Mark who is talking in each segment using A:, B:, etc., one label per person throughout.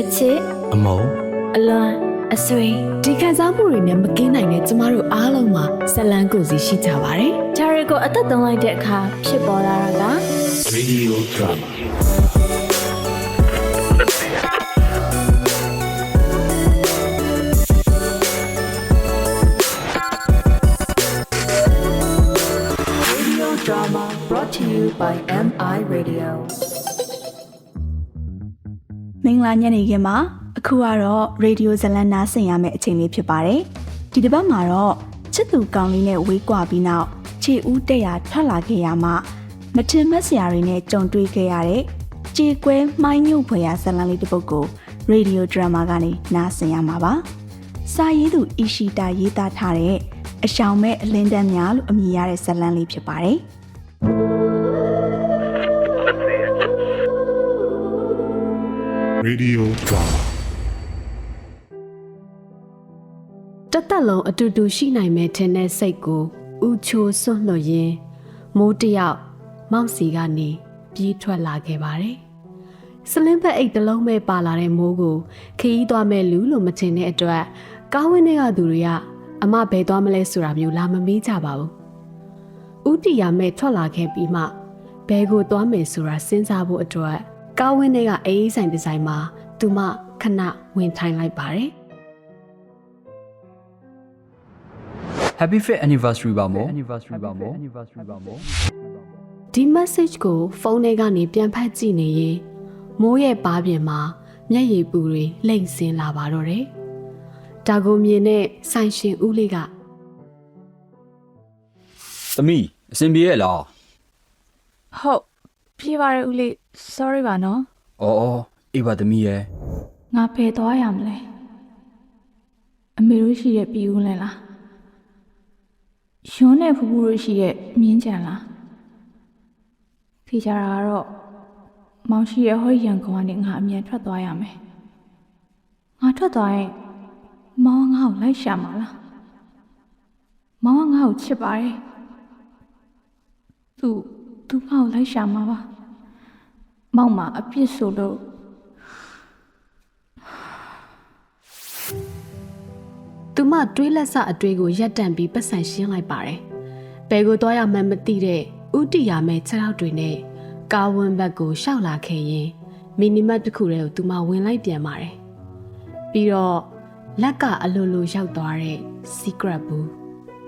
A: အချစ်
B: အမုံ
A: အလွန်အဆွေဒီခံစားမှုတွေနဲ့မကင်းနိုင်တဲ့ကျမတို့အားလုံးမှာဇလန်းကိုယ်စီရှိကြပါတယ်။ဂျာရီကိုအသက်သွင်းလိုက်တဲ့အခါဖြစ်ပေါ်လာတာက
B: Radio Drama
C: မ င်္ဂလာညနေခင်းပါအခုကတော့ရေဒီယိုဇလန်နာဆင်ရမယ့်အချိန်လေးဖြစ်ပါတယ်ဒီတစ်ပတ်မှာတော့ချစ်သူကောင်းလေးနဲ့ဝေးကွာပြီးနောက်ခြေဦးတက်ရထွက်လာခဲ့ရမှမထင်မှတ်စရာတွေနဲ့ကြုံတွေ့ခဲ့ရတဲ့ကြေကွဲမှိုင်းညုတ်ဖွယ်ရာဇလန်လေးတစ်ပုဒ်ကိုရေဒီယိုဒရမာကနေနားဆင်ရမှာပါစာရေးသူအီရှီတာရေးသားထားတဲ့အရှောင်မဲ့အလင်းတန်းများလို့အမည်ရတဲ့ဇလန်လေးဖြစ်ပါတယ်
B: Radio Drama
A: တသက်လုံးအတူတူရှိနိုင်မယ်ထင်တဲ့စိတ်ကိုဥချိုစွန့်လွတ်ရင်းမိုးတယောက်မောက်စီကနေပြေးထွက်လာခဲ့ပါတယ်။စလင်းဘက်အိတ်တစ်လုံးပဲပါလာတဲ့မိုးကိုခရီးသွားမဲ့လူလို့မထင်တဲ့အတွက်ကားဝင်းထဲကသူတွေကအမဘယ်သွားမလဲဆိုတာမျိုးလာမမေးကြပါဘူး။ဥတီယာမဲ့ထွက်လာခဲ့ပြီးမှဘယ်ကိုသွားမယ်ဆိုတာစဉ်းစားဖို့အတွက် ကားဝင်းထဲကအေးအေးဆိုင်ဒီဇိုင်းမှာသူမခဏဝင်ထိုင်လိုက်ပါတယ်။
D: Happy Fit Anniversary ပါမို့ Anniversary ပါမို့ Anniversary ပါမို့
A: ဒီ message ကိုဖုန်းထဲကနေပြန်ဖတ်ကြည့်နေရင်မိုးရဲ့ပါးပြင်မှာမျက်ရည်ပူတွေလိမ့်ဆင်းလာပါတော့တယ်။ဒါကိုမြင်တဲ့ဆိုင်ရှင်ဦးလေးက
D: သမီးအဆင်ပြေရဲ့လား
C: ဟုတ် ပြေးပါရဲ့ဦးလေး sorry ပါနော်
D: အော်အော်အေးပါသမီးရဲ့
C: ငါဖယ်သွားရမလဲအမေတို့ရှိရဲ့ပြည်ဦးလဲလားယွန်းနဲ့ဖူဖူတို့ရှိရဲ့မြင်းကြံလားထိကြတာကတော့မောင်ရှိရဲ့ဟောရန်ကောင်ကနေငါအမြန်ထွက်သွားရမယ်ငါထွက်သွားရင်မောင်ကငါ့ကိုလိုက်ရှာမှာလားမောင်ကငါ့ကိုချစ်ပါတယ်သူ သူငါ့ကိုလိုက်ရှာမှာပါမောင်မှာအပြစ်ဆိုလို့
A: သူမတွေးလက်စအတွေးကိုရက်တန့်ပြီးပတ်စံရှင်းလိုက်ပါတယ်။ဘယ်ကိုသွားရမှန်းမသိတဲ့ဥတီယာမဲ့ခြေထောက်တွေနဲ့ကာဝန်းဘက်ကိုရှောက်လာခဲ့ရင်မီနီမတ်တစ်ခုတည်းကိုသူမဝင်လိုက်ပြန်ပါတယ်။ပြီးတော့လက်ကအလိုလိုရောက်သွားတဲ့ secret ဘူး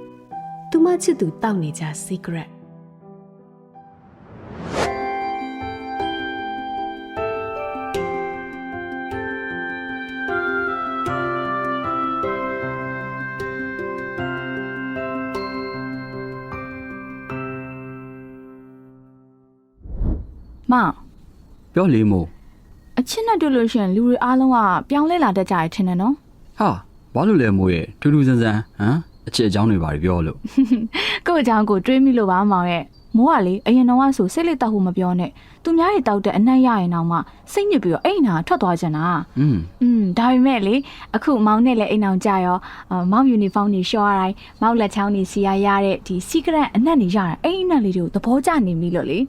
A: ။သူမချစ်သူတောက်နေကြ secret
D: ပြောလေမို့
C: အချစ်နဲ့တွေ့လို့ရှိရင်လူတွေအားလုံးကပြောင်းလဲလာတတ်ကြရထင်တယ်နော်
D: ဟာဘာလို့လဲမို့ရဲ့ထူးထူးဆန်းဆန်းဟမ်အချစ်အကြောင်းတွေပါပြောလို့
C: ကို့အကြောင်းကိုတွေးမိလို့ပါမောင်ရဲ့မိုးကလေအရင်တော့ကဆိုစိတ်လေးတောက်ဖို့မပြောနဲ့သူများတွေတောက်တဲ့အနက်ရရင်တော့မှစိတ်ညစ်ပြီးတော့အိမ်နာထွက်သွားကြတာ
D: อืม
C: อืมဒါပေမဲ့လေအခုမောင်နဲ့လည်းအိမ်အောင်ကြရောအာမောင်ယူနီဖောင်းတွေရှော့ရတိုင်းမောင်လက်ချောင်းတွေစီရရတဲ့ဒီ secret အနက်တွေရတာအိမ်အနက်လေးတွေကိုသဘောကျနေပြီလို့လေ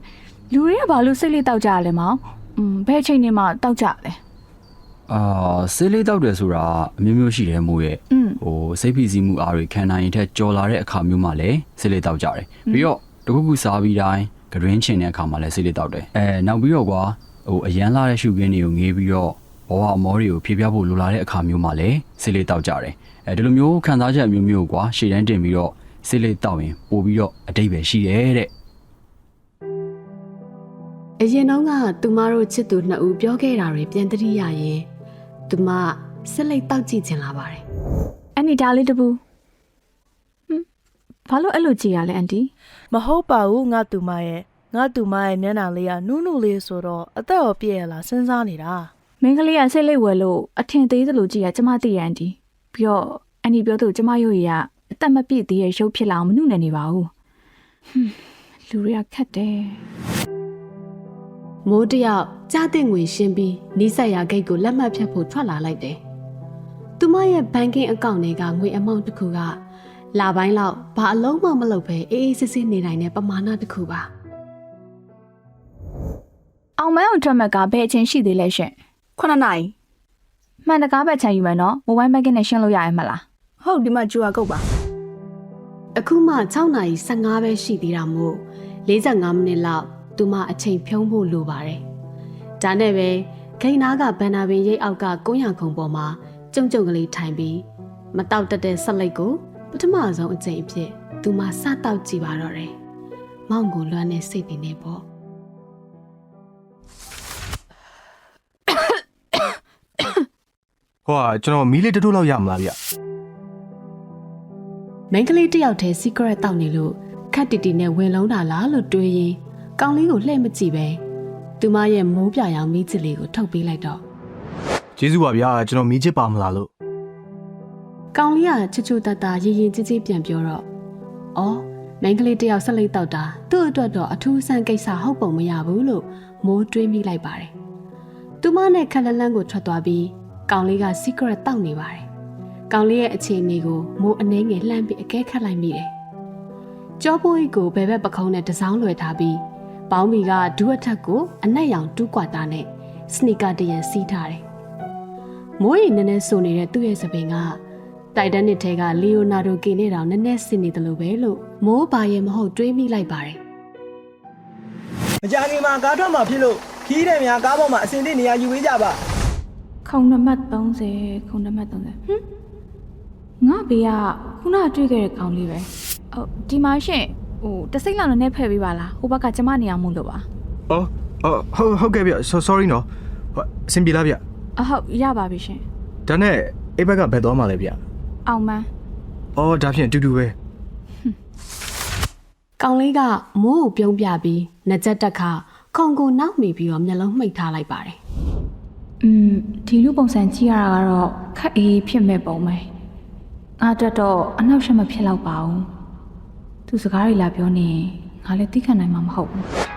C: လူတွေကဘာလို့စိတ်လေးတောက်ကြရလဲမောင်อืมဘယ်အချိန်နေမှတောက်ကြလဲ
D: အာဆေးလေးတောက်တယ်ဆိုတာအမျိုးမျိုးရှိတယ်မို့ရဲ့
C: อืม
D: ဟိုစိတ်ဖိစီးမှုအားတွေခံနိုင်ရင်ထက်ကြော်လာတဲ့အခါမျိုးမှလည်းဆေးလေးတောက်ကြတယ်ပြီးတော့တခုခုစားပြီးတိုင်းဂရင်းချင်တဲ့အခါမှလည်းဆေးလေးတောက်တယ်အဲနောက်ပြီးတော့ကွာဟိုအရန်လာတဲ့ရှုခင်းတွေကိုငေးပြီးတော့ဘဝအမောတွေကိုဖြည့်ပြဖို့လိုလာတဲ့အခါမျိုးမှလည်းဆေးလေးတောက်ကြတယ်အဲဒီလိုမျိုးခံစားချက်အမျိုးမျိုးကွာရှေ့တန်းတင်ပြီးတော့ဆေးလေးတောက်ရင်ပို့ပြီးတော့အတိတ်ပဲရှိတယ်တဲ့
A: အရင်တုန်းကသူမတို့ချစ်သူနှစ်ဦးပြောခဲ့တာတွေပြန်တတိရရင်သူမဆက်လက်တောက်ကြည့်ချင်လာပါတယ်
C: အန်တီဒါလေးတပူဟမ်ဘာလို့အဲ့လိုကြည်ရလဲအန်တီ
E: မဟုတ်ပါဘူးငါတူမရဲ့ငါတူမရဲ့မျက်နှာလေးကနူးနူးလေးဆိုတော့အသက်ရောပြည့်ရလားစဉ်းစားနေတာ
C: မင်းကလေးကစိတ်လိတ်ဝယ်လို့အထင်သေးသလိုကြည်ရကျမသိရအန်တီပြီးတော့အန်တီပြောသူကျမရုပ်ရည်ကအသက်မပြည့်သေးရဲ့ရုပ်ဖြစ်လာအောင်မနှုတ်နိုင်နေပါဘူးဟွန်းလူတွေကခက်တယ်
A: မိုးတယောက်ကြားတဲ့ငွေရှင်းပြီးနီးစပ်ရာဂိတ်ကိုလက်မှတ်ဖြတ်ဖို့ထွက်လာလိုက်တယ်။သူမရဲ့ဘဏ်ကင်အကောင့်တွေကငွေအမောင့်တစ်ခုကလာပိုင်းလောက်ဘာအလုံးမှမလုပ်ပဲအေးအေးဆေးဆေးနေနိုင်တဲ့ပမာဏတစ်ခုပါ
C: အောင်မန်းအောင်ထွက်မက်ကဘယ်အချင်းရှိသေးလဲရှင်
F: 9နိုင်
C: မှန်တကားပဲခြံယူမယ်နော်မိုဘိုင်းဘက်ကင်းနဲ့ရှင်းလို့ရရဲ့မလား
F: ဟုတ်ဒီမှာကျူရကုတ်ပါ
A: အခုမှ6နာရီ15ပဲရှိသေးတာမို့45မိနစ်လောက် သူမအချိန်ဖြုံးဖို့လိုပါတယ်။ဒါနဲ့ပဲခိန်နာကဘန်နာပင်ရိတ်အောက်ကကုန်းရခုံပေါ်မှာကြုံကြုံကလေးထိုင်ပြီးမတောက်တက်တဲ့ဆက်လိုက်ကိုပထမဆုံးအချိန်အဖြစ်သူမစတောက်ကြည့်ပါတော့တယ်။မောင်ကိုလွမ်းနေစိတ်တင်နေပေါ့
G: ဟိုကကျွန်တော်မီးလေးတစ်ထုပ်လောက်ရမလားဗျ။
A: မိန်းကလေးတစ်ယောက်တည်း secret တောက်နေလို့ခက်တီတီနဲ့ဝင်လုံးတာလားလို့တွေးရင် ကောင်လေးကိုလှည့်မကြည့်ပဲသူမရဲ့မိုးပြရောင်မိချစ်လေးကိုထုတ်ပေးလိုက်တော့
G: ကျေးဇူးပါဗျာကျွန်တော်မီးချစ်ပါမလားလို့
A: ကောင်လေးကချွတ်ချွတ်တတ်တာရည်ရည်ကြီးကြီးပြန်ပြောတော့။အော်မိန်းကလေးတယောက်ဆက်လက်တောက်တာသူ့အတွက်တော့အထူးဆန်းကိစ္စဟုတ်ပုံမရဘူးလို့မိုးတွေးမိလိုက်ပါတယ်။သူမနဲ့ခက်လန်းလန်းကိုထွက်သွားပြီးကောင်လေးက secret တောက်နေပါတယ်။ကောင်လေးရဲ့အခြေအနေကိုမိုးအနှဲငယ်လှမ်းပြီးအကဲခတ်လိုက်မိတယ်။ကြောပိုးကြီးကိုဘယ်ဘက်ပခုံးနဲ့တစောင်းလွယ်ထားပြီး ပေါင်းမီကဒူးအထက်ကိုအနက်ရောင်တူးကွာတာနဲ့စနီကာတရံစီးထားတယ်။မိုးရီနည်းနည်းဆိုနေတဲ့သူ့ရဲ့စပင်ကတိုင်တန်နစ်ထဲကလီယိုနာဒိုကင်နဲ့တောင်နည်းနည်းဆင်နေတယ်လို့ပဲလို့မိုးပါရဲ့မဟုတ်တွေးမိလိုက်ပါတယ်
H: မကြခင်မှာကားထွက်မှာဖြစ်လို့ခီးတဲ့များကားပေါ်မှာအစင်တစ်နေရာယူပေးကြပါ
C: ခုံနံပါတ်30ခုံနံပါတ်30ဟမ်ငါဘေးကခုနတွေ့ခဲ့တဲ့ကောင်လေးပဲဟုတ်ဒီမှာရှင် ဟိုတစ်စိမ့်လောက်နည်းနည်းဖဲ့ပေးပါလားဟိုဘက်ကကျမနေအောင်မို့လို့ပါ
G: အော်အော်ဟုတ်ဟုတ်ကဲ့ဗျ so- sorry နော်ဟိုအဆင်ပြေလားဗျ
C: အဟုတ်ရပါပြီရှင်
G: ဒါနဲ့အိမ်ဘက်ကဘယ်သွားမှလဲဗျ
C: အောင်မန်း
G: အော်ဒါဖြင့်တူတူပဲ။
A: ကောင်လေးကမိုးကိုပြုံးပြပြီးနှကြက်တက်ခါခုံကိုနောက်မိပြီးတော့မျက်လုံးမှိတ်ထားလိုက်ပါတယ်
C: อืมဒီလူပုံစံကြည့်ရတာကတော့ခက်အေးဖြစ်မဲ့ပုံပဲငါတက်တော့အနောက်ရှက်မဖြစ်တော့ပါဘူး သူစကားတွေလာပြောနေရင်ငါလည်းသိခံနိုင်မှာမဟုတ်ဘူး။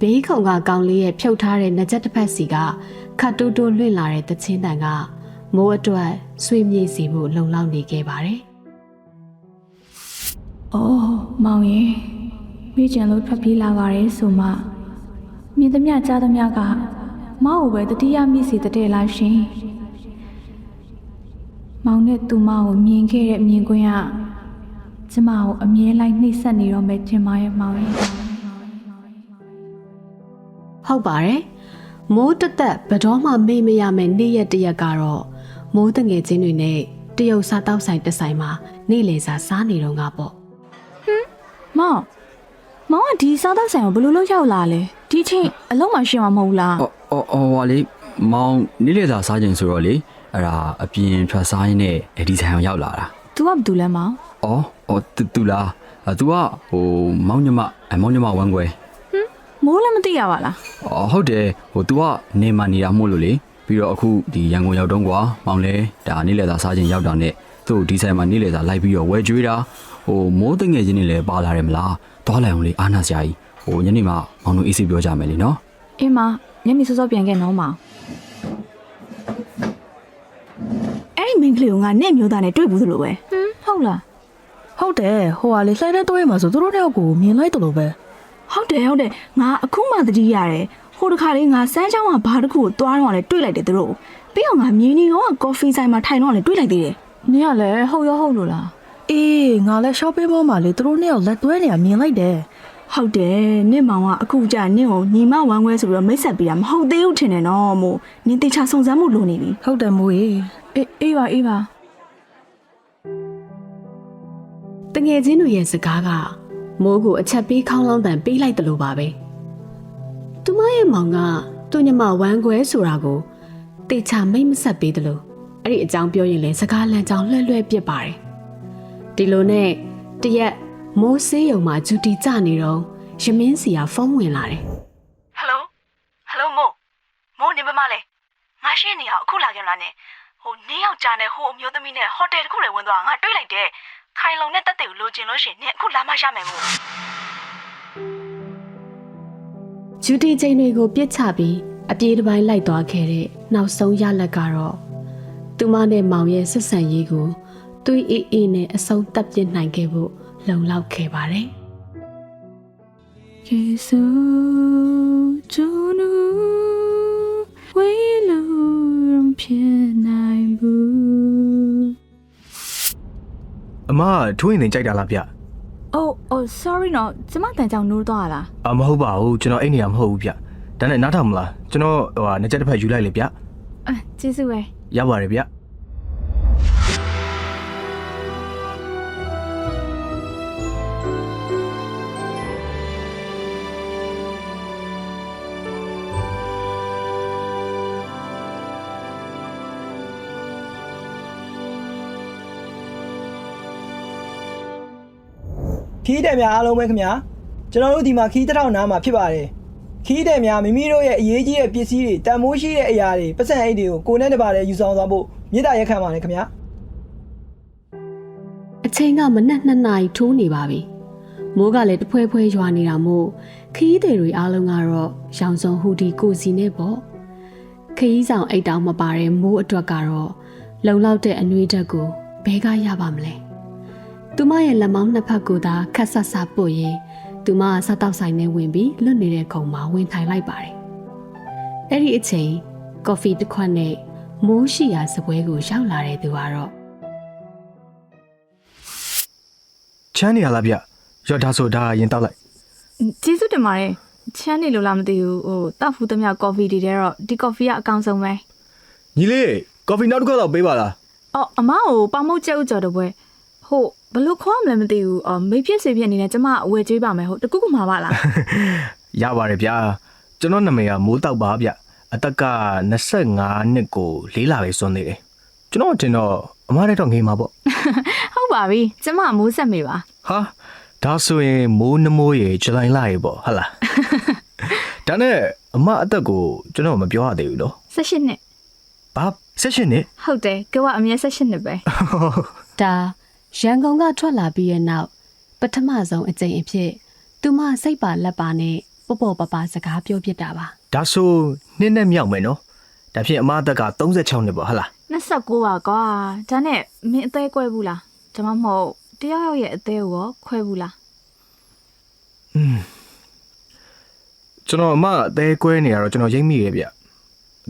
A: ဘေးခုံကကောင်လေးရဲ့ဖြုတ်ထားတဲ့နှကြက်တစ်ဖက်စီကခတ်တူးတူးလွင့်လာတဲ့တချင်းတန်ကမိုးအတွက်ဆွေးမြေ့စီမှုလုံလောက်နေခဲ့ပါတယ်
C: အော်မောင်ရင် မိကျန်လို့ထွက်ပြေးလာပါတယ်ဆိုမှမြင်သမျှကြားသမျှကမောင်ကိုပဲတတိယမိစီတဲ့လားရှင်မောင်နဲ့သူမကိုမြင်ခဲ့တဲ့မြင်ကွင်းကကျမကိုအမြဲလိုက်နှိပ်စက်နေတော့မယ်ထင်ပါရဲ့မောင်ရင်။
A: ဟုတ်ပါတယ်။မိုးတက်တက်ဘယ်တော့မှမေ့မရမယ့်နေ့ရက်တစ်ရက်ကတော့မိုးတငယ်ချင်းတွေနဲ့တရုတ်စားတောက်ဆိုင်တစ်ဆိုင်မှာနေ့လည်စာစားနေတော့ကပေါ့
C: မောင် မောင်ကဒီစားတော့ဆိုင်ကိုဘယ်လိုလုပ်ရောက်လာလဲဒီအချိန်အလုံးမရှိမှာမဟုတ်လား
D: အော်အော်အော်ဟွာလေမောင်နေ့လေသာစားခြင်းဆိုတော့လေအဲ့ဒါအပြင်ထွက်စားရင်းနဲ့အဲ့ဒီဆိုင်အောင်ရောက်လာတာ
C: သူကဘာတူလဲမောင်
D: အော်အော်တူတူလားအဲ तू ကဟိုမောင်ညမအမောင်ညမဝမ်းကွယ်
C: မိုးလည်းမသိရပါလား
D: အော်ဟုတ်တယ်ဟို तू ကနေမှနေတာမို့လို့လေပြီးတော့အခုဒီရန်ကုန်ရောက်တော့ကွာမောင်လဲဒါနေ့လေသာစားခြင်းရောက်တာနဲ့သူ့ဒီဆိုင်မှာနေ့လေသာလိုက်ပြီးတော့ဝယ်ကျွေးတာဟိုမိုးတငယ်ချင်းတွေလည်းပါလာတယ်မလား သွားလိုက်အောင်လေအားနာစရာကြီးဟိုညနေမှမောင်တို့အေးဆေးပြောကြမယ်လीနော်
C: အင်းမညနေစောစောပြန်ခဲ့နော်မောင်
F: အဲ့ဒီမိန်းကလေးကငါနဲ့မျိုးသားနဲ့တွေ့ဘူးသလိုပဲ
C: ဟမ်ဟုတ်လား
E: ဟုတ်တယ်ဟိုကလေလှိုင်းတဲ့တွဲမှာဆိုသူတို့တယောက်ကိုမြင်လိုက်တယ်လို့ပဲ
F: ဟုတ်တယ်ဟုတ်တယ်ငါအခုမှသတိရတယ်ဟိုတခါလေးငါစမ်းချောင်းကဘာတစ်ခုကိုသွားတော့လည်းတွေ့လိုက်တယ်သူတို့ပြီးတော့ငါမြင်းကြီးကကော်ဖီဆိုင်မှာထိုင်တော့လည်းတွေ့လိုက်သေးတယ်
C: နင်ကလည်းဟုတ်ရောဟုတ်လို့လား
E: အေးငါလည်း shopping mall မှာလေသူတို့နှစ်ယောက်လက်တွဲနေတာမြင်လိုက်တယ်
F: ဟုတ်တယ်နင့်မောင်ကအခုကြာနင့်ကိုညီမဝမ်းခွဲဆိုပြီးတော့မိတ်ဆက်ပေးတာမဟုတ်သေးဘူးထင်တယ်နော်မို့နင်တေချာစုံစမ်းမှုလိုနေပြီ
E: ဟုတ်တယ်မိုးရေ
C: အေးအေးပါအေးပါ
A: တငယ်ချင်းတွေရဲ့စကားကမိုးကိုအချက်ပေးခေါင်းလောင်းတန်ပေးလိုက်တယ်လို့ပါပဲသူမရဲ့မောင်ကသူ့ညမဝမ်းခွဲဆိုတာကိုတေချာမိတ်မဆက်ပေးတယ်လို့အဲ့ဒီအကြောင်းပြောရင်လည်းစကားလမ်းကြောင်းလွှဲလွှဲပြစ်ပါတယ် ဒီလိုနဲ့တရက်မိုးဆေးရုံမှာဂျူတီကြနေတော့ရမင်းစီကဖုန်းဝင်လာတယ်
F: ဟယ်လိုဟယ်လိုမို့မို့နေမမလဲငါရှင်းနေအောင်အခုလာကြလားနဲ့ဟိုနင်းယောက်ကြားနဲ့ဟိုအမျိုးသမီးနဲ့ဟိုတယ်တစ်ခုလည်းဝင်သွားငါတွေ့လိုက်တယ်ခိုင်လုံနဲ့တက်တဲ့ကိုလိုချင်လို့ရှရင်နင်အခုလာမှရမယ်မို့
A: ဂျူတီချိန်တွေကိုပြစ်ချပြီးအပြေးတစ်ပိုင်းလိုက်သွားခဲ့တဲ့နောက်ဆုံးရလက်ကတော့သူမနဲ့မောင်ရဲ့ဆက်ဆံရေးကို သွေးအေးအေးနဲ့အဆုံးတပ်ပြစ်နိုင်ခဲ့ဖို့လုံလောက်ခဲ့ပါတယ်
C: ယေရှုကျွန်တော်ဝေလုံးဖြစ်နိုင်ဘူး
G: အမထွေးနေကြိုက်တာလားဗျ
F: အိုးအိုး sorry နော်ကျမတန်ကြောင်နိုးသွားလား
G: အမဟုတ်ပါဘူးကျွန်တော်အဲ့နေရာမဟုတ်ဘူးဗျဒါနဲ့နားထောင်မလားကျွန်တော်ဟိုဟာနှစ်ချက်တစ်ဖက်ယူလိုက်လေဗျ
F: အဲကျေးဇူးပဲ
G: ရပါတယ်ဗျ
H: ခီးတဲ့များအားလုံးပဲခင်ဗျာကျွန်တော်တို့ဒီမှာခီးတစ်ထောင်နားမှာဖြစ်ပါတယ်ခီးတဲ့များမိမိတို့ရဲ့အရေးကြီးတဲ့ပစ္စည်းတွေတန်မိုးရှိတဲ့အရာတွေပတ်စံအိတ်တွေကိုကိုယ်နဲ့တပါးတည်းယူဆောင်သွားဖို့မြေတားရက်ခံပါတယ်ခင်ဗျာ
A: အချိန်ကမနက်2နာရီထိုးနေပါပြီမိုးကလည်းတဖွဲဖွဲရွာနေတာမို့ခရီးသည်တွေအားလုံးကတော့ရောင်စုံဟူဒီကိုစီနဲ့ပေါ့ခရီးဆောင်အိတ်တောင်မပါတဲ့မိုးအတွက်ကတော့လုံလောက်တဲ့အနှွေးဓာတ်ကိုဘဲကရပါမလဲ သူမရဲ့လက်မောင်းနှစ်ဖက်ကိုသာခက်ဆတ်ဆတ်ပုတ်ရင်သူမကစားတောက်ဆိုင်နဲ့ဝင်ပြီးလွတ်နေတဲ့ခုံမှာဝင်ထိုင်လိုက်ပါတယ်အဲ့ဒီအချိန်ကော်ဖီတစ်ခွက်နဲ့မိုးရှိရာစပွဲကိုရောက်လာတဲ့သူကတော့
G: ချမ်းနေရလားဗျရော့ဒါဆိုဒါရင်တောက်လိုက်
F: ကျေးဇူးတင်ပါတယ်ချမ်းနေလို့လားမသိဘူးဟိုတောက်ဖူးသမျှကော်ဖီတွေထဲတော့ဒီကော်ဖီကအကောင်းဆုံးပဲ
G: ညီလေးကော်ဖီနောက်တစ်ခွက်တော့ပေးပါလား
F: အော်အမကိုပေါမုတ်ကျုပ်ကြော်တော့ပွဲ ဟိုဘလို့ခေါ်မလဲမသိဘူးအော်မိဖြစ်စေဖြစ်အနေနဲ့ကျမအဝယ်ကျွေးပါမယ်ဟုတ်တကူကူမှာပါလား
G: ရပါတယ်ဗျာကျွန်တော်နာမည်ကမိုးတောက်ပါဗျအသက်က25နှစ်ကိုလေးလာပဲစွန့်နေတယ်ကျွန်တော်တင်တော့အမားတဲ့တော့ငေးမှာပေါ့
F: ဟုတ်ပါပြီကျမမိုးဆက်မိပါ
G: ဟာဒါဆိုရင်မိုးနမိုးရေဇူလိုင်လရေပေါ့ဟုတ်လားဒါနဲ့အမအသက်ကိုကျွန်တော်မပြောရသေးဘူးနော်
F: 18နှစ်
G: ဘာဆက်ရှင်နေ
F: ဟုတ်တယ်ကကအမြဲ18နှစ်ပဲ
A: ဒါ ရန်ကုန်ကထွက်လာပြီးရဲ့နောက်ပထမဆုံးအကြိမ်အဖြစ်သူမစိတ်ပါလက်ပါနဲ့ပေါ့ပေါ့ပပစကားပြောပြတာပါ
G: ဒါဆိုနှစ်နဲ့မြောက်မယ်နော်ဒါဖြင့်အမအသက်က36နှစ်ပေါ့ဟုတ်လား
F: 29ပါကွာဒါနဲ့မင်းအသေးကွဲဘူးလားဒါမှမဟုတ်တယောက်ယောက်ရဲ့အသေးကိုရောခွဲဘူးလား
G: ကျွန်တော်အမအသေးကွဲနေရတော့ကျွန်တော်ရိပ်မိရဗျ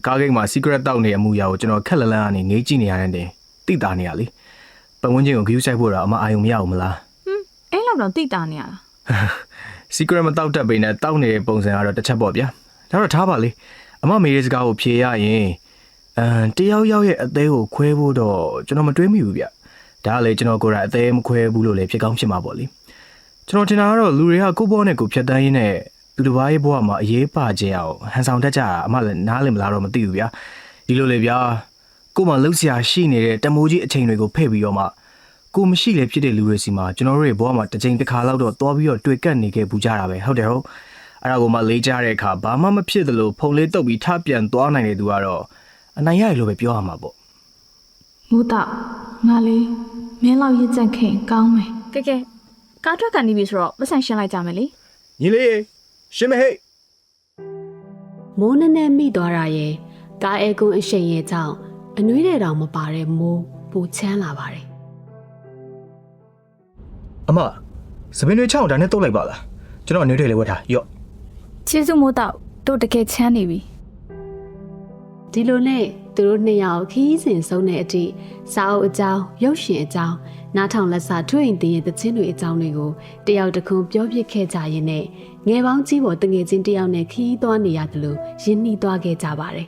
G: ကားဂိတ်မှာ secret တောက်နေတဲ့အမှုရာကိုကျွန်တော်ခက်လလန်းကနေငေးကြည့်နေရတဲ့တင်တိတာနေရလေ ပတ်ဝန်းကျင်ကိုဂရုစိုက်ဖို့တော့အမအာယုံမရဘူးမလား
F: အဲ့လောက်တော့တိတာနေရလား
G: secret မတောက်တတ်ပေနဲ့တောက်နေတဲ့ပုံစံကတော့တစ်ချက်ပေါ့ဗျာဒါတော့ထားပါလေအမမေးတဲ့စကားကိုဖြေရရင်အမ်တယောက်ယောက်ရဲ့အသေးကိုခွဲဖို့တော့ကျွန်တော်မတွေးမိဘူးဗျဒါကလေကျွန်တော်ကိုယ်တိုင်အသေးမခွဲဘူးလို့လေဖြစ်ကောင်းဖြစ်မှာပေါ့လေကျွန်တော်ထင်တာကတော့လူတွေကကိုယ့်ဘောနဲ့ကိုယ်ဖြတ်တန်းရင်းနဲ့သူတစ်ပါးရဲ့ဘဝမှာအရေးပါခြင်းအောင်ဟန်ဆောင်တတ်ကြတာအမလည်းနားလည်မလားတော့မသိဘူးဗျာဒီလိုလေဗျာ ကိုယ်မှလှုပ်ရှားရှိနေတဲ့တမိုးကြီးအချိန်တွေကိုဖဲ့ပြီးတော့မှကိုမရှိလေဖြစ်တဲ့လူတွေစီမှာကျွန်တော်တို့ရဲ့ဘဝမှာတစ်ချိန်တစ်ခါလောက်တော့သွားပြီးတော့တွေ့ကပ်နေခဲ့ပူကြတာပဲဟုတ်တယ်ဟုတ်အဲ့ဒါကိုမှလေးကြတဲ့အခါဘာမှမဖြစ်သလိုဖုန်လေးတုပ်ပြီးထပြန်သွားနိုင်တဲ့သူကတော့အနိုင်ရတယ်လို့ပဲပြောရမှာပေါ့
C: မိုးတော့ငါလေးမင်းလောက်ရစ်ကြက်ခင်ကောင်းမယ်
F: ကဲကဲကားထွက်ကန်နေပြီဆိုတော့ပတ်စံရှင်းလိုက်ကြမယ်လေ
G: ညီလေးရှင်းမဟဲ့
A: မိုးနည်းနည်းမိသွားတာရဲ့ကားအဲကွန်းအရှိန်ရဲ့ကြောင့် အနှွေးတဲ့တောင်မပါတဲ့မိုးပူချမ်းလာပါတယ်
G: အမစပင်းတွေချောင်းဒါနဲ့တုတ်လိုက်ပါလားကျွန်တော်အနေနဲ့လေးဝတ်ထားရော့
F: ကျေးဇူးမိုးတော့တို့တကယ်ချမ်းနေပြီ
A: ဒီလိုနဲ့သူတို့နှစ်ယောက်ခီးစဉ်ဆုံးတဲ့အထိစာအုပ်အကြောင်းရုပ်ရှင်အကြောင်းနားထောင်လက်စာထွေရင်တင်ရဲ့တခြင်းတွေအကြောင်းတွေကိုတယောက်တစ်ခုပြောပြခဲ့ကြရင်းနဲ့ငယ်ပေါင်းကြီးပေါ်တငယ်ချင်းတယောက်နဲ့ခီးသွားနေရတယ်လို့ရင်းနှီးသွားခဲ့ကြပါတယ်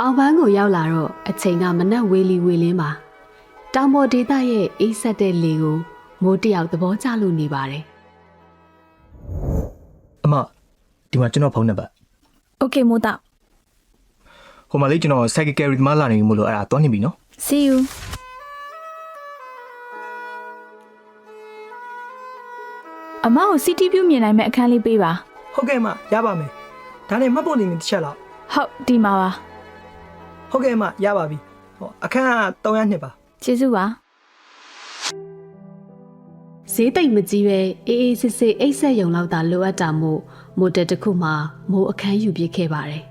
A: အောင်ပန်းကိုရောက်လာတော့အချိန်ကမနက်ဝေလီဝေလင်းပါတောင်ပေါ်ဒေသရဲ့အေးဆက်တဲ့လေကိုမိုးတယောက်သဘောကျလို့နေပါတယ်
G: အမဒီမှာကျွန်တော်ဖုန်းနံပါတ်
F: โอเคမိုးတော့
G: ဟိုမှာလေးကျွန်တော် psychic ရီသမားလာနေပြီမို့လို့အဲ့ဒါသွားနေပြီနော်
F: see you အမကို city view မြင်နိုင်မဲ့အခန်းလေးပေးပါ
H: ဟုတ်ကဲ့အမရပါမယ်ဒါနဲ့မှတ်ဖို့နေတစ်ချက်လောက်
F: ဟုတ်ဒီမှာပါ
H: ဟုတ်ကဲ့အမရပါပြီဟောအခန်းက300နှစ်ပါ
F: ကျေးဇူးပါ
A: ဈေးတိတ်မကြီးပဲအေးအေးစစ်စစ်အိတ်ဆက်ယုံလောက်သာလိုအပ်တာမို့မိုတယ်တစ်ခုမှမိုးအခန်းယူပြစ်ခဲ့ပါတယ်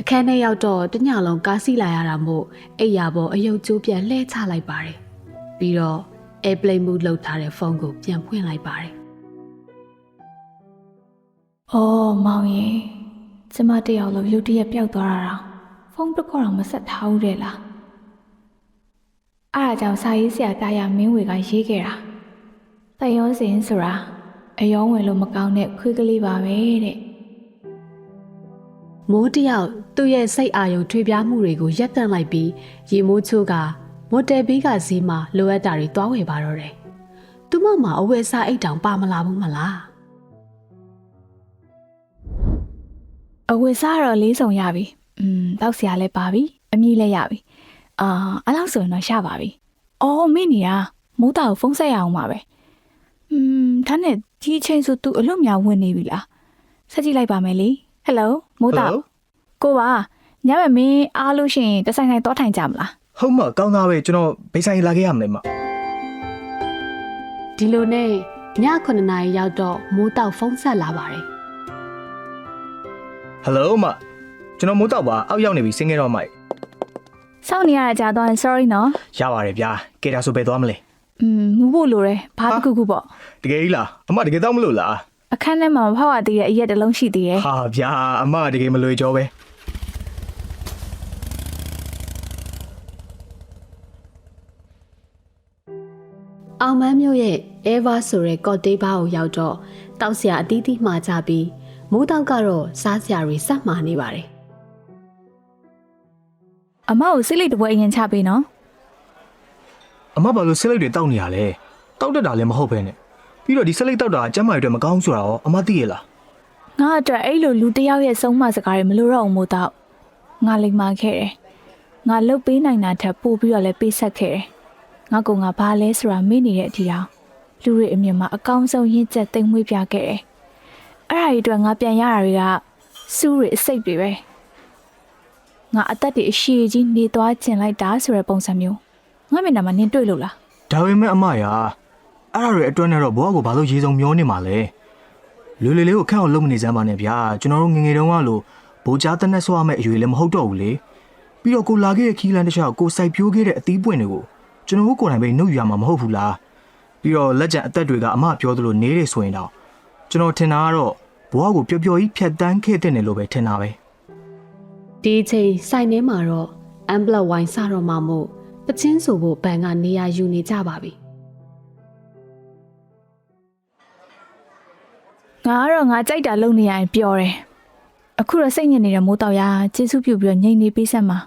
A: အခန်းထဲရောက်တော့တညလုံးကားစီးလာရတာမို့အိယာပေါ်အယုတ်ကျိုးပြန်လှဲချလိုက်ပါတယ်ပြီးတော့ airplane mode လောက်ထားတဲ့ဖုန်းကိုပြန်ဖွင့်လိုက်ပါတယ်။
C: အော်မောင်ရေကျမတယောက်လုံးရုတ်တရက်ပျောက်သွားတာတော့ ဖုန်းတစ်ခေါက်တော့မဆက်ထားဘူးတဲ့လား။အားအကြောင့်စာရေးဆရာတာယာမင်းဝေကရေးခဲ့တာ။တယောစင်ဆိုတာအယောဝင်လို့မကောင်းတဲ့ခွေးကလေးပါပဲတဲ့
A: မိုးတယောက်သူ့ရဲ့စိတ်အာရုံထွေပြားမှုတွေကိုရပ်တန့်လိုက်ပြီးရေမိုးချိုးကမိုတယ်ဘေးကဈေးမှာလိုအပ်တာတွေတွားဝယ်ပါတော့တယ်။သူမမအဝယ်စားအိတ်တောင်ပါမလာဘူးမလား။
C: အဝယ်စားတော့လေးစုံရပြီ။ อืมတောက်ဆရာလည်းပါပြီ။အမီးလည်းရပြီ။အာအဲ့လောက်ဆိုရင်တော့ရပါပြီ။အော်မင်းနေရမိုးတာကိုဖုန်းဆက်ရအောင်ပါပဲ။อืมဒါနဲ့ဒီအချိန်ဆို तू အလွတ်များဝင်နေပြီလား။ဆက်ကြည့်လိုက်ပါမယ်လေ။ဟယ်လိုမိုးတာ
G: Hello?
C: ကိုပါညမမင်းအားလို့ရှိရင်တဆိုင်ဆိုင်တော့ထိုင်ကြမလား
G: ဟုတ်မကောင်းသားပဲကျွန်တော်ဘိတ်ဆိုင်လာခဲ့ရမလဲမ
A: ။ဒီလိုနဲ့ည9နာရီရောက်တော့မိုးတောက်ဖုန်းဆက်လာပါတယ်
G: ဟယ်လိုမ ကျွန်တော်မိုးတော့ပါအောက်ရောက်နေပြီစင်းခဲ့တော့မိုက်
C: စောင့်နေရတာကြာတော့ sorry နော်
G: ရပါတယ်ဗျာကဲဒါဆိုပဲသွားမလဲ
C: อืมငူဖို့လိုတယ်ဘာတစ်ခုခုပေါ့
G: တကယ်ကြီးလားအမတကယ်တော့မလို့လား
C: အခန်းထဲမှာမဖောက်ရသေးတဲ့အရက်တစ်လုံးရှိသေးတယ်
G: ဟာဗျာအမတကယ်မလွေကြောပဲ။
A: အောင်မန်းမျိုးရဲ့ Eva ဆိုတဲ့ကော့တေးဘားကိုရောက်တော့တောက်ဆရာအတီးတီးမှာကြပြီးမိုးတောက်ကတော့စားစရာတွေစက်မှာနေပါတယ်
C: အမကိုစိတ်လိတ်တစ်ပွဲအရင်ချပေးနော်
G: အမဘာလို့ဆက်လိုက်တွေတောက်နေရလဲတောက်တတ်တာလည်းမဟုတ်ပဲနဲ့ပြီးတော့ဒီဆက်လိုက်တောက်တာကကျမ်းမာရအတွက်မကောင်းဆိုတာရောအမသိရလား
C: ငါအတွက်အဲ့လိုလူတစ်ယောက်ရဲ့ဆုံးမစကားတွေမလိုတော့ဘူးမို့တော့ငါလိမ္မာခဲ့တယ်ငါလှုပ်ပေးနိုင်တာထက်ပိုပြီးတော့လည်းပေးဆက်ခဲ့တယ်ငါကငါဘာလဲဆိုတာမေ့နေတဲ့အထီအောင်လူတွေအမြင်မှာအကောင်းဆုံးရင့်ကျက်သိမ့်မွေးပြခဲ့တယ်အဲ့ဒါတွေအတွက်ငါပြန်ရတာတွေကစူးတွေအစိတ်တွေပဲ ငါအသက်တွေအရှိကြီးနေသွားကျင်လိုက်တာဆိုတဲ့ပုံစံမျိုးငါမျက်နှာမှာနင်းတွေ့လို့လား
G: ဒါပေမဲ့အမရာအဲ့ဒါတွေအတွက်နဲ့တော့ဘဝကိုဘာလို့ရေစုံမျောနေမှာလဲလူလေးလေးကိုခန့်အောင်လုပ်မနေစမ်းပါနဲ့ဗျာကျွန်တော်တို့ငယ်ငယ်တုန်းကလို့ဗိုလ်ကြားတနက်ဆွားမဲ့အရွယ်လည်းမဟုတ်တော့ဘူးလေပြီးတော့ကိုလာခဲ့တဲ့ခီးလန်တစ်ချောက်ကိုစိုက်ပြိုးခဲ့တဲ့အသီးပွင့်တွေကိုကျွန်တော်တို့ကိုယ်တိုင်ပဲနှုတ်ယူရမှာမဟုတ်ဘူးလားပြီးတော့လက်ကျန်အသက်တွေကအမပြောသလိုနေတယ်ဆိုရင်တော့ကျွန်တော်ထင်တာကတော့ဘဝကိုပျော်ပျော်ကြီးဖြတ်တန်းခဲ့တဲ့နယ်လို့ပဲထင်တာပဲ။
A: ဒီအချိန်ဆိုင်ထဲမှာတော့အမ်ဘလက်ဝိုင်းစတော့မှမို့ပချင်းဆိုဖို့ဘန်ကနေရာယူနေကြပါပြီ
C: ငါကတော့ငါကြိုက်တာလုပ်နေရရင်ပျော်တယ်အခုတော့စိတ်ညစ်နေတဲ့မိုးတောက်ရကျေးဇူးပြုပြီးတော့ငြိမ်နေပေးစမ်းပါ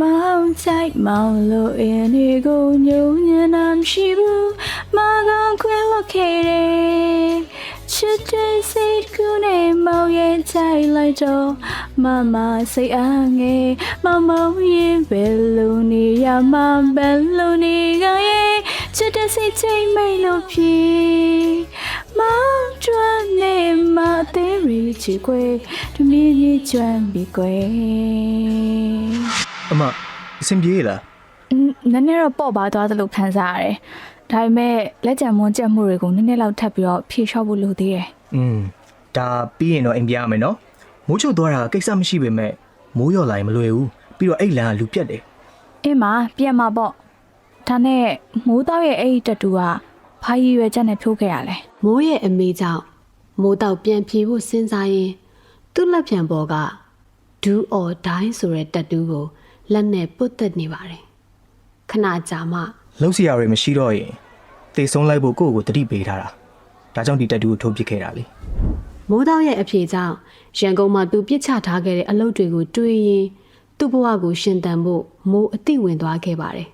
C: မောင်ချိုက်မောင်လို့အင်းဒီကိုညုံညံနာမရှိဘူးမကောင်ခွင့်လို့ခဲ့တယ် ချစ်တဲ့စိတ်ကူနဲ့မောင်ရဲ့ချိုက်လိုက်တော့မမစိတ်အားငယ်မမောင်ရင်ဘယ်လိုနေရမှာဘယ်လိုနေကြရဲ့ချစ်တဲ့စိတ်ချိန်မိတ်လို့ဖြစ်မောင်ကျွမ်းနေမသေးရီချီခွေတမီးကြီးကျွမ်းပြီးကွယ်
G: အမအဆင်ပြေလား
C: อืมနည်းနည်းတော့ပေါ့ပါသွားသလိုခံစားရတယ်။ ဒါပေမဲ့လက်ကြံမွန်းကြက်မှုတွေကိုနည်းနည်းလောက်ထပ်ပြီးတော့ဖြေလျှော့ဖို့လိုသေးတယ်
G: อืมဒါပြီးရင်တော့အိမ်ပြရမယ်နော်မိုးချုပ်သွားတာကိစ္စမရှိပေမဲ့မိုးရွာလာရင်မလွယ်ဘူးပြီးတော့အဲ့လန်ကလူပြတ်တယ်
C: အင်းမပြက်မှာပေါ့ဒါနဲ့မိုးတောက်ရဲ့အဲ့ဒီတတူကဘာရည်ရွယ်ချက်နဲ့ဖြိုးခဲ့ရလဲ
A: မိုးရဲ့အမေကြောင့်မိုးတောက်ပြန်ပြေဖို့စဉ်းစားရင်သူ့လက်ပြန်ပေါ်က do or die ဆိုတဲ့တတူးကိုလက်နဲ့ပုတ်သက်နေပါတယ်ခဏကြာမှ
G: လှုပ်စရာတွေမရှိတော့ရင်တေဆုံးလိုက်ဖို့ကိုယ့်ကိုတတိပေးထားတာဒါကြောင့်ဒီတက်တူကိုထုတ်ပစ်ခဲ့တာလေ
A: မိုးတောင်ရဲ့အဖြေကြောင့်ရန်ကုန်မှာသူပြစ်ချထားခဲ့တဲ့အလုပ်တွေကိုတွေးရင်သူ့ဘဝကိုရှင်သန်ဖို့မိုးအတိဝင်သွားခဲ့ပါတယ်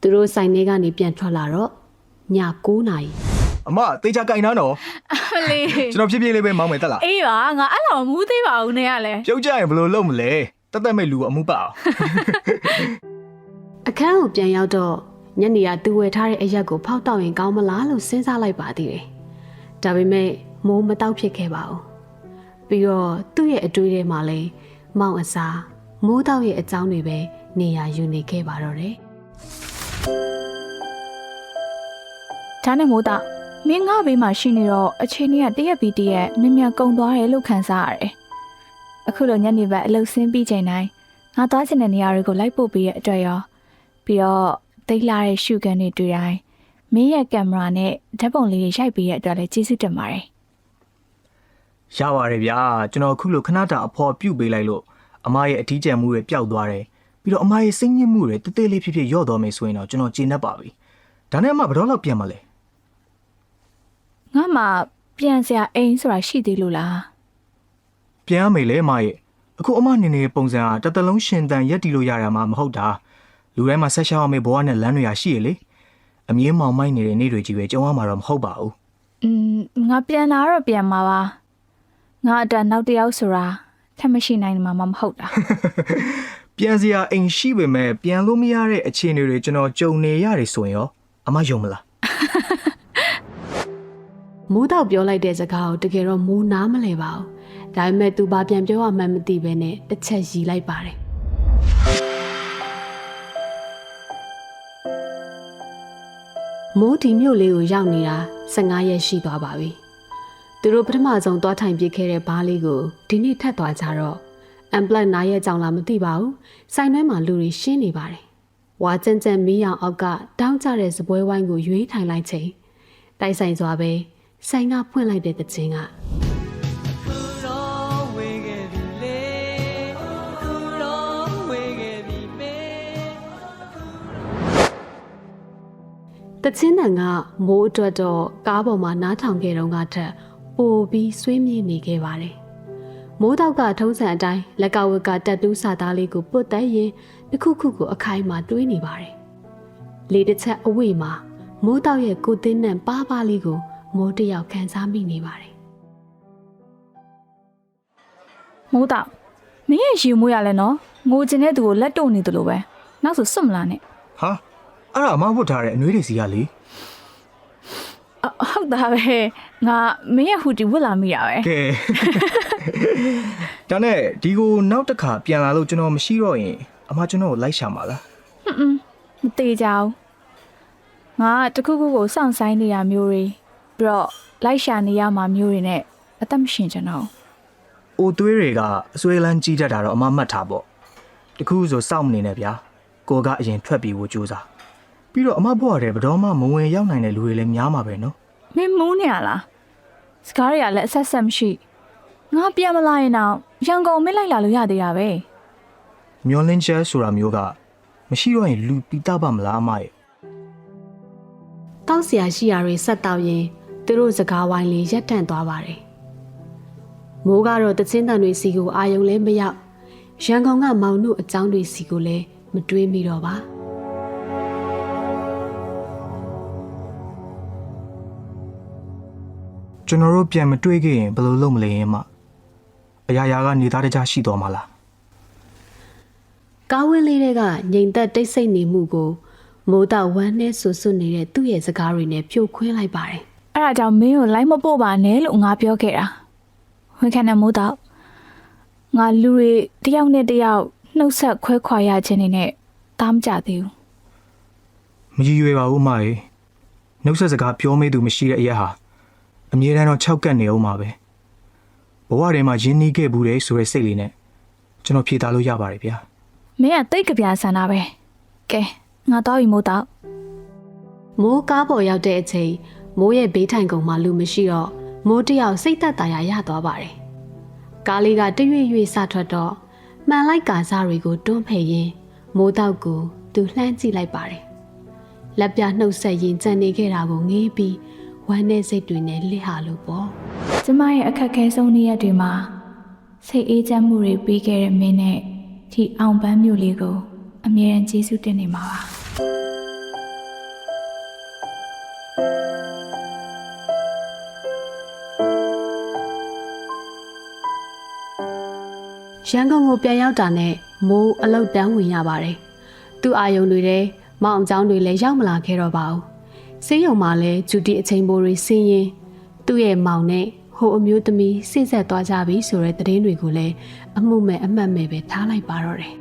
A: သူတို့ဆိုင်ထဲကနေပြန်ထွက်လာတော့ည9နာရီ
G: အမတေချာကြိုင်နာတော့
C: အလေ
G: ကျွန်တော်ဖြည်းဖြည်းလေးပဲမောင်းမယ်တက်လား
C: အေးပါငါအဲ့လောက်မူးသေးပါဘူးနဲ့ကလည်း
G: ပြုတ်ကြရင်ဘယ်လိုလုပ်မလဲတက်တက်မဲ့လူအမှုပအောင်
A: အခန်းကိုပြန်ရောက်တော့ညနေကသူဝယ်ထားတဲ့အရက်ကိုဖောက်တော့ရင်ကောင်းမလားလို့စဉ်းစားလိုက်ပါသေးတယ်။ဒါပေမဲ့မိုးမတောက်ဖြစ်ခဲ့ပါဘူး။ပြီးတော့သူ့ရဲ့အတွေးထဲမှာလည်းမောင်အစားမိုးတောက်ရဲ့အကြောင်းတွေပဲနေရာယူနေခဲ့ပါတော့တယ်။
C: ဒါနဲ့မိုးတော့မင်းငါဘေးမှာရှိနေတော့အချိန်ကြီးကတရက်ပြီးတရက်မြင်မြန်ကုံသွားတယ်လို့ခံစားရတယ်အခုလိုညနေဘက်အလုပ်ဆင်းပြီးချိန်တိုင်းငါသွားချင်တဲ့နေရာတွေကိုလိုက်ပို့ပေးတဲ့အတွက်ရော ပြီးတော့တိတ်လာတဲ့ရှုကန်တွေတွေ့တိုင်းမင်းရဲ့ကင်မရာနဲ့ဓာတ်ပုံလေးတွေရိုက်ပေးတဲ့အတွက်လည်းကျေးဇူးတင်ပါတယ်
G: ရပါတယ်ဗျာကျွန်တော်အခုလိုခဏတာအဖော်ပြုတ်ပေးလိုက်လို့အမရဲ့အထီးကျန်မှုတွေပျောက်သွားတယ်ပြီးတော့အမရဲ့စိတ်ညစ်မှုတွေတသေးလေးဖြစ်ဖြစ်ရော့သွားမယ်ဆိုရင်တော့ကျွန်တော်ကျေနပ်ပါပြီဒါနဲ့အမဘယ်တော့လောက်ပြန်မလဲ
C: ငါမှပြန်စရာအိမ်ဆိုတာရှိသေးလို့လား
G: ပြန်ရမယ်လေအမရဲ့အခုအမနေနေတဲ့ပုံစံကတစ်သက်လုံးရှင်တန်ရက်တီလို့ရတာမှမဟုတ်တာ လူတိုင်းမှာဆက်ရှောက်အောင်မေဘဝနဲ့လမ်းတွေရရှိရလေအမြင့်မောင်မိုက်နေတဲ့နေ့တွေကြီးပဲကြုံရမှာတော့မဟုတ်ပါဘူး
C: อืมငါပြန်လာတော့ပြန်มาပါငါအတန်နောက်တစ်ယောက်ဆိုတာထပ်မရှိနိုင်မှာမမဟုတ်တာ
G: ပြန်စရာအိမ်ရှိပေမဲ့ပြန်လို့မရတဲ့အခြေအနေတွေကျွန်တော်ကြုံနေရတယ်ဆိုရင်ရောအမယုံမလား
A: မိုးတော့ပြောလိုက်တဲ့စကားကိုတကယ်တော့မိုးနားမလဲပါဘူးဒါပေမဲ့သူဘာပြန်ပြောရမှန်းမသိဘဲနဲ့တစ်ချက်ရီလိုက်ပါတယ် မိုးဒီမြို့လေးကိုရောက်နေတာ15ရက်ရှိသွားပါပြီသူတို့ပထမဆုံးသွားထိုင်ပြစ်ခဲ့တဲ့ဘားလေးကိုဒီနေ့ထပ်သွားကြတော့အမ်ပလက်နားရဲ့ကြောင်လာမသိပါဘူးဆိုင်ထဲမှာလူတွေရှင်းနေပါတယ်ဝါကြမ်းကြမ်းမီးရောင်အောက်ကတောင်းကျတဲ့စပွဲဝိုင်းကိုရွေးထိုင်လိုက်ချိန်တိုက်ဆိုင်စွာပဲဆိုင်ကဖွင့်လိုက်တဲ့တခြင်းက တချင်းတန်ကမိုးအတွက်တော့ကားပေါ်မှာနားထောင်ခဲ့တော့ကထက်ပိုပြီးဆွေးမြေ့နေခဲ့ပါတယ်။မိုးတောက်ကထုံးစံအတိုင်းလက်ကဝက်ကတက်တူးစာသားလေးကိုပုတ်တက်ရင်တစ်ခုခုကိုအခိုင်အမာတွေးနေပါတယ်။လေတစ်ချက်အဝေးမှာမိုးတောက်ရဲ့ကိုသင်းနဲ့ပါးပါးလေးကိုမိုးတစ်ယောက်ခံစားမိနေပါတယ်
C: မိုးတော့မင်းရဲ့ရေမွေးရလဲနော်ငိုချင်တဲ့သူကိုလက်တုံနေသလိုပဲနောက်ဆိုစွတ်မလားနဲ့
G: ဟာ အဲ့ဒါအမဝတ်ထားတဲ့အနှွေးတွေစီကလေ
C: အဟုတ်တာပဲငါမင်းရဲ့ဟူတီဝတ်လာမိတာပဲ
G: ကဲဒါနဲ့ဒီကိုနောက်တစ်ခါပြန်လာလို့ကျွန်တော်မရှိတော့ရင်အမကျွန်တော်ကိုလိုက်ရှာမှာလား
C: မသေးကြဘူးငါတခုခုကိုစောင့်ဆိုင်နေရမျိုးတွေပြီးတော့လိုက်ရှာနေရမှာမျိုးတွေနဲ့အသက်မရှင်ကျွန်တော်။
G: အိုသွေးတွေကအစွဲလန်းကြီးတတ်တာတော့အမမှတ်ထားပေါ့။တခုဆိုစောင့်မနေနဲ့ဗျာ။ကိုကအရင်ထွက်ပြီးဖို့ကြိုးစား။ ပြီးတော့အမဘွားတဲ့ဘတော်မှမဝင်ရောက်နိုင်တဲ့လူတွေလည်းများမှာပဲနော်
C: မင်းမူးနေရလားစကားတွေကလည်းအဆက်ဆက်မရှိငါပြန်မလာရင်တော့ရန်ကုန်မင်းလိုက်လာလို့ရသေးတာပဲ
G: ။မျောလင်းချက်ဆိုတာမျိုးကမရှိတော့ရင်လူပိတပါမလားအမရဲ့
A: ။တောက်เสียရှိရာတွေဆက်တောက်ရင်သူတို့စကားဝိုင်းလေးရက်တန့်သွားပါတယ်။မိုးကတော့တချင်းတန်တွေစီကိုအာယုံလဲမရောက်ရန်ကုန်ကမောင်တို့အကြောင်းတွေစီကိုလည်းမတွေးမိတော့ပါ။ ။
G: ကျွန်တော်တို့ပြန်မတွေ့ခဲ့ရင်ဘယ်လိုလုပ်မလဲရင်မ။အရာရာကနေသားတခြားရှိတော်မှာလား
A: ကားဝင်းလေးတွေကငြိမ်သက်တိတ်ဆိတ်နေမှုကိုမိုးတောက်ဝမ်းနဲ့ဆူဆွနေတဲ့သူ့ရဲ့စကားတွေနဲ့ဖြိုခွင်းလိုက်ပါတယ်
C: အဲ့ဒါကြောင့်မင်းကိုလိုက်မပို့ပါနဲ့လို့ငါပြောခဲ့တာဝင်ခံတဲ့မိုးတော့ငါလူတွေတယောက်နဲ့တယောက်နှုတ်ဆက်ခွဲခွာရခြင်းနေနဲ့တားမကြသေးဘူး။
G: မရည်ရွယ်ပါဘူးအမရဲ့။နှုတ်ဆက်စကားပြောမေးသူမရှိတဲ့အရာဟာ အမြဲတမ်းတော့၆ကတ်နေအောင်ပါပဲ။ဘဝထဲမှာရင်းနှီးခဲ့ဘူးတဲ့ဆိုတဲ့စိတ်လေးနဲ့ကျွန်တော်ဖြေသားလို့ရပါတယ်ဗျာ။
C: မင်းကတိတ်ကြပြဆန္ဒပဲကဲငါတော့ပြီမိုးတော့
A: မိုးကားပေါ်ရောက်တဲ့အချိန်မိုးရဲ့ဘေးထိုင်ကုံမှာလူမရှိတော့မိုးတစ်ယောက်စိတ်သက်သာရရသွားပါတယ်ကားလေးကတရွေ့ရွေ့စထွက်တော့မှန်လိုက်ကာစားတွေကိုတွန်းဖယ်ရင်းမိုးတောက်ကိုသူလှမ်းကြည့်လိုက်ပါတယ်လက်ပြနှုတ်ဆက်ရင်ကြံနေခဲ့တာကိုငေးပြီး ဝမ်းနဲ့စိတ်တွေနဲ့လစ်ဟာလို့ပေါ့
C: ကျမရဲ့အခက်ခဲဆုံးနေ့ရက်တွေမှာစိတ်အေးချမ်းမှုတွေပြီးခဲ့တဲ့မင်းနဲ့ဒီအောင်ပန်းမျိုးလေးကို အမြဲတမ်းကျေးဇူးတင်နေမှာပါ
A: ရန်ကုန်ကိုပြန်ရောက်တာနဲ့မိုးအလုတ်တန်းဝင်ရပါတယ်။သူ့အာယုံတွေထဲမောင်အကြောင်းတွေလည်းရောက်မလာခဲ့တော့ပါဘူး။ ဆေးရုံမှာလည်းဂျူတီအချိန်ပိုတွေဆင်းရင်သူ့ရဲ့မောင်နဲ့ဟိုအမျိုးသမီးစိတ်ဆက်သွားကြပြီဆိုတဲ့သတင်းတွေကိုလည်းအမှုမဲ့အမှတ်မဲ့ပဲထားလိုက်ပါတော့တယ်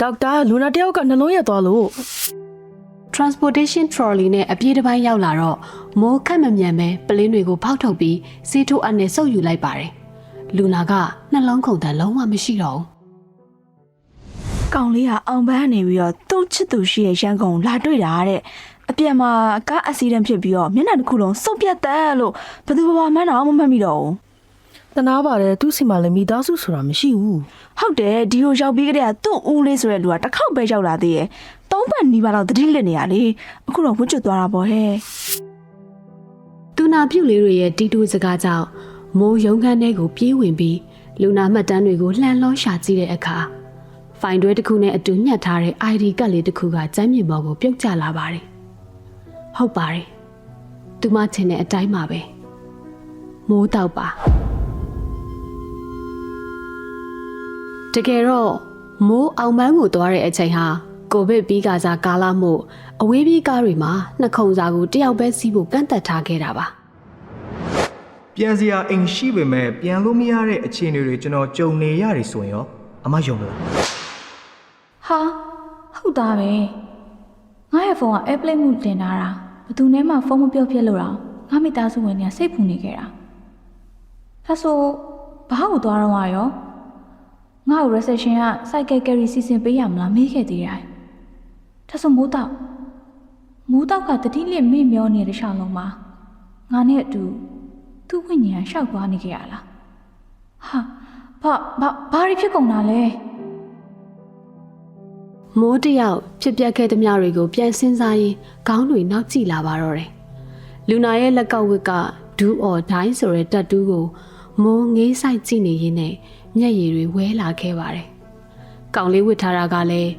E: ဒေါက်တာလူနာတယောက်ကနှလုံးရက်သွားလို့။
A: transportation trolley နဲ့အပြေးတစ်ပိုင်းရောက်လာတော့မိုးခက်မမြန်ပဲပလင်းတွေကိုဖောက်ထုတ်ပြီးစီးထိုးအပ်နဲ့စုပ်ယူလိုက်ပါတယ်။လူနာကနှလုံးခုန်တန်လုံးဝမရှိတော့ဘူး
F: ကောင်လေးကအောင်ပန်းနေပြီးတော့သူ့ချစ်သူရှိရဲ့ရန်ကုန်လာတွေ့တာတဲ့အပြန်မှာကားအက်ဆီဒန့်ဖြစ်ပြီးတော့မျက်နှာတစ်ခုလုံးစုပ်ပြတ်တဲ့လို့ဘယ်သူမှမှန်းတော့မမှတ်မိတော့ဘူး
E: တနာပါတယ်သူ့စီမှာလည်းမိသားစုဆိုတာမရှိဘူး
F: ဟုတ်တယ်ဒီလိုရောက်ပြီးကြတဲ့ကသူ့ဦးလေးဆိုတဲ့လူကတစ်ခေါက်ပဲရောက်လာသေးရဲ့သုံးပတ်နီးပါးတော့တတိလစ်နေရလေအခုတော့ဝှကျွတ်သွားတာပေါ့ဟဲ့
A: သူနာပြုတ်လေးတွေရဲ့တီတူစကားကြောင့်မိုးရုံခန်းထဲကိုပြေးဝင်ပြီးလူနာမှတ်တမ်းတွေကိုလှန်လောရှာကြည့်တဲ့အခါ ဖိုင်တွဲတစ်ခုနဲ့အတူညှက်ထားတဲ့ ID ကတ်လေးတစ်ခုကကျမ်းမြေပေါ်ကိုပြုတ်ကျလာပါတယ်။ဟုတ်ပါတယ်။သူမထင်တဲ့အတိုင်းပါပဲ။မိုးတောက်ပါ။တကယ်တော့မိုးအောင်ပန်းကိုသွားတဲ့အချိန်ဟာကိုဗစ်ပြီးကစားကာလမှုအဝေးပြေးကားတွေမှာနှစ်ခုံစာကိုတယောက်ပဲစီးဖို့ကန့်သက်ထားခဲ့တာပါ။
G: ပြန်စရာအိမ်ရှိပေမဲ့ပြန်လို့မရတဲ့အခြေအနေတွေကျွန်တော်ကြုံနေရတယ်ဆိုရင်ရောအမယုံမလား
C: ဟာဟုတ်သားပဲငါရဲ့ဖုန်းက airplane mode တင်ထားတာဘယ်သူနဲ့မှဖုန်းမပြောဖြစ်လို့တော့ငါမိသားစုဝင်တွေကစိတ်ပူနေခဲ့တာဒါဆိုဘာကိုသွားတော့မှရောငါ့ကို reception က cycle carry စီစဉ်ပေးရမလားမေးခဲ့သေးတယ်ဒါဆိုမိုးတော့မိုးတော့ကတတိလစ်မေ့မျောနေတဲ့ရှောင်းလုံးမှာငါနဲ့အတူသူ့ဝိညာဉ်ကရှောက်သွားနေခဲ့ရလားဟာဘာဘာဘာတွေဖြစ်ကုန်တာလဲ
A: မိုးတယောက်ဖြစ်ပျက်ခဲ့သမျှတွေကိုပြန်စင်းစားရင်ခေါင်းတွေနောက်ကျလာပါတော့တယ်။လူနာရဲ့လက်ကောက်ဝတ်ကဒူးအော်ဒိုင်းဆိုတဲ့တက်တူးကိုမိုးငေးဆိုင်ကြည့်နေရင်းနဲ့မျက်ရည်တွေဝဲလာခဲ့ပါတယ်။ကောင်လေးဝတ်ထားတာကလည်း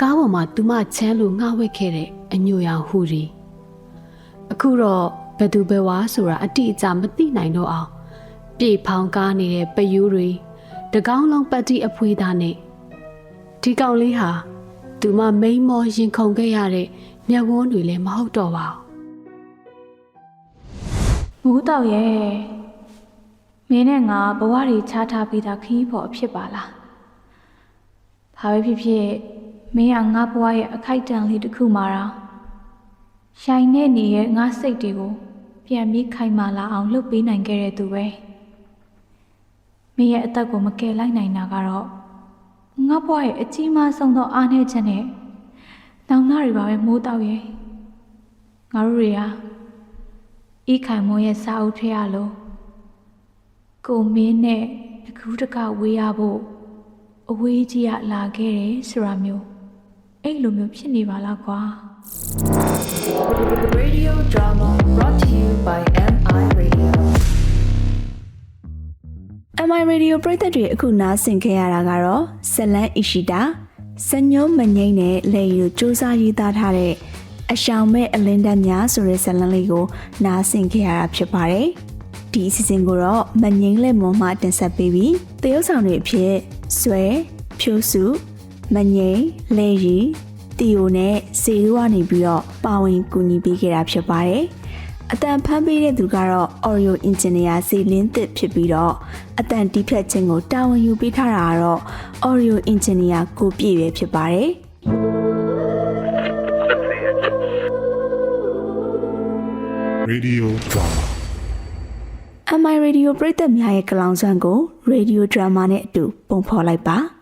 A: ကားပေါ်မှာသူမချမ်းလို့ငှဝက်ခဲ့တဲ့အညိုရောင်ဟူရီ။အခုတော့ဘယ်သူပဲဝါဆိုတာအတိအကျမသိနိုင်တော့အောင်ပြေဖောင်ကားနေတဲ့ပယူးတွေတကောင်းလုံးပတ်တိအဖွေးသားနဲ့ဒီကောင်လေးဟာ သူမမိန်မောရင်ခုန်ခဲ့ရတဲ့မျက်ဝန်းတွေလည်းမဟုတ်တော့ပါဘူး
C: မိုးတောက်ရဲ့မင်းနဲ့ငါဘဝတွေချားထားပြီးသားခီးဖို့အဖြစ်ပါလားဘာပဲဖြစ်ဖြစ်မင်းကငါဘဝရဲ့အခိုက်အတန့်လေးတစ်ခုမှာတော့ရှိုင်နေနေရဲ့ငါစိတ်တွေကိုပြန်ပြီးခိုင်မာလာအောင်လုပ်ပေးနိုင်ခဲ့တဲ့သူပဲမင်းရဲ့အသက်ကိုမကယ်လိုက်နိုင်တာကတော့ ငါဘဝရဲ့အကြီးမားဆုံးသောအားနည်းချက်နဲ့နောင်နာတွေပါပဲမိုးတောက်ရဲ့ငါတို့တွေဟာဤခိုင်မွန်ရဲ့စာအုပ်ထဲရလို့ကိုမင်းနဲ့တကူးတကဝေးရဖို့အဝေးကြီးကလာခဲ့တယ်ဆိုတာမျိုးအဲ့လိုမျိုးဖြစ်နေပါလားကွာ
I: Radio drama brought to you by
F: MI Radio ပရိသတ်တွေအခုနားဆင်ခဲ့ရတာကတော့ဇလန်အီရှိတာစညုံမငိမ့်နဲ့လေရီကိုစူးစမ်းရေးသားထားတဲ့အရှောင်မဲ့အလင်းတက်များဆိုတဲ့ဇလန်လေးကိုနားဆင်ခဲ့ရတာဖြစ်ပါတယ်။ဒီအစီအစဉ်ကိုတော့မငိမ့်လက်မွန်မှတင်ဆက်ပေးပြီးတရုတ်ဆောင်တွေအဖြစ်ဆွဲဖြိုးစုမငိမ့်လေရီတီယိုနဲ့စေလူကနေပြီးတော့ပါဝင်ကူညီပေးခဲ့တာဖြစ်ပါတယ်။ အတန်ဖမ်းပေးတဲ့သူကတော့ Oreo Engineer စီလင်းသစ်ဖြစ်ပြီးတော့အတန်တီးဖြတ်ခြင်းကိုတာဝန်ယူပေးထားတာကတော့ Oreo Engineer ကိုပြည့်ပဲဖြစ်ပါတယ်
B: Radio drama.
F: ။ MI Radio ပရိသတ်များရဲ့ကလောင်စွမ်းကို Radio Drama နဲ့အတူပုံဖော်လိုက်ပါ။